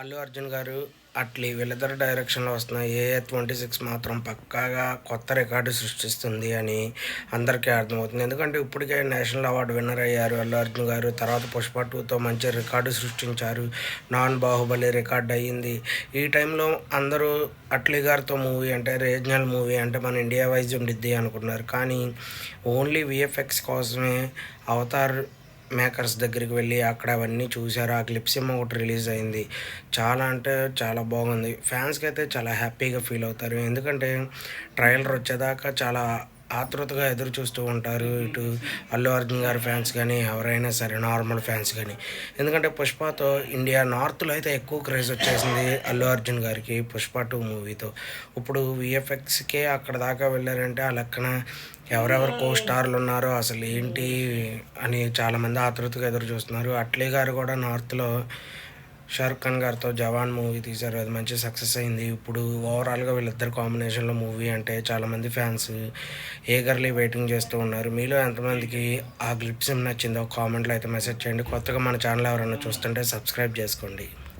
అల్లు అర్జున్ గారు అట్లీ వీళ్ళిద్దరు డైరెక్షన్లో వస్తున్న ఏఏ ట్వంటీ సిక్స్ మాత్రం పక్కాగా కొత్త రికార్డు సృష్టిస్తుంది అని అందరికీ అర్థమవుతుంది. ఎందుకంటే ఇప్పటికే నేషనల్ అవార్డు విన్నర్ అయ్యారు అల్లు అర్జున్ గారు. తర్వాత పుష్ప టూతో మంచి రికార్డు సృష్టించారు. నాన్ బాహుబలి రికార్డ్ అయ్యింది. ఈ టైంలో అందరూ అట్లీ గారితో మూవీ అంటే రీజనల్ మూవీ అంటే మన ఇండియా వైజ్ ఉండిద్ది అనుకున్నారు. కానీ ఓన్లీ విఎఫ్ఎక్స్ కోసమే అవతార్ మేకర్స్ దగ్గరికి వెళ్ళి అక్కడ అవన్నీ చూశారు. ఆ క్లిప్స్ ఏమో ఒకటి రిలీజ్ అయింది. చాలా అంటే చాలా బాగుంది. ఫ్యాన్స్కి అయితే చాలా హ్యాపీగా ఫీల్ అవుతారు. ఎందుకంటే ట్రైలర్ వచ్చేదాకా చాలా ఆతృతగా ఎదురు చూస్తూ ఉంటారు. ఇటు అల్లు అర్జున్ గారి ఫ్యాన్స్ కానీ ఎవరైనా సరే నార్మల్ ఫ్యాన్స్ కానీ ఎందుకంటే పుష్పతో ఇండియా నార్త్లో అయితే ఎక్కువ క్రేజ్ వచ్చేసింది అల్లు అర్జున్ గారికి పుష్ప టూ మూవీతో. ఇప్పుడు విఎఫ్ఎక్స్కే అక్కడ దాకా వెళ్ళారంటే ఆ లెక్కన ఎవరెవరు కో స్టార్లు ఉన్నారో అసలు ఏంటి అని చాలామంది ఆతృతగా ఎదురు చూస్తున్నారు. అట్లీ గారు కూడా నార్త్లో షారుఖ్ ఖాన్ గారితో జవాన్ మూవీ తీశారు. అది మంచి సక్సెస్ అయింది. ఇప్పుడు ఓవరాల్గా వీళ్ళిద్దరు కాంబినేషన్లో మూవీ అంటే చాలామంది ఫ్యాన్స్ ఏగర్లీ వెయిటింగ్ చేస్తూ ఉన్నారు. మీలో ఎంతమందికి ఆ గ్లిప్స్ నచ్చిందో కామెంట్లో అయితే మెసేజ్ చేయండి. కొత్తగా మన ఛానల్ ఎవరైనా చూస్తుంటే సబ్స్క్రైబ్ చేసుకోండి.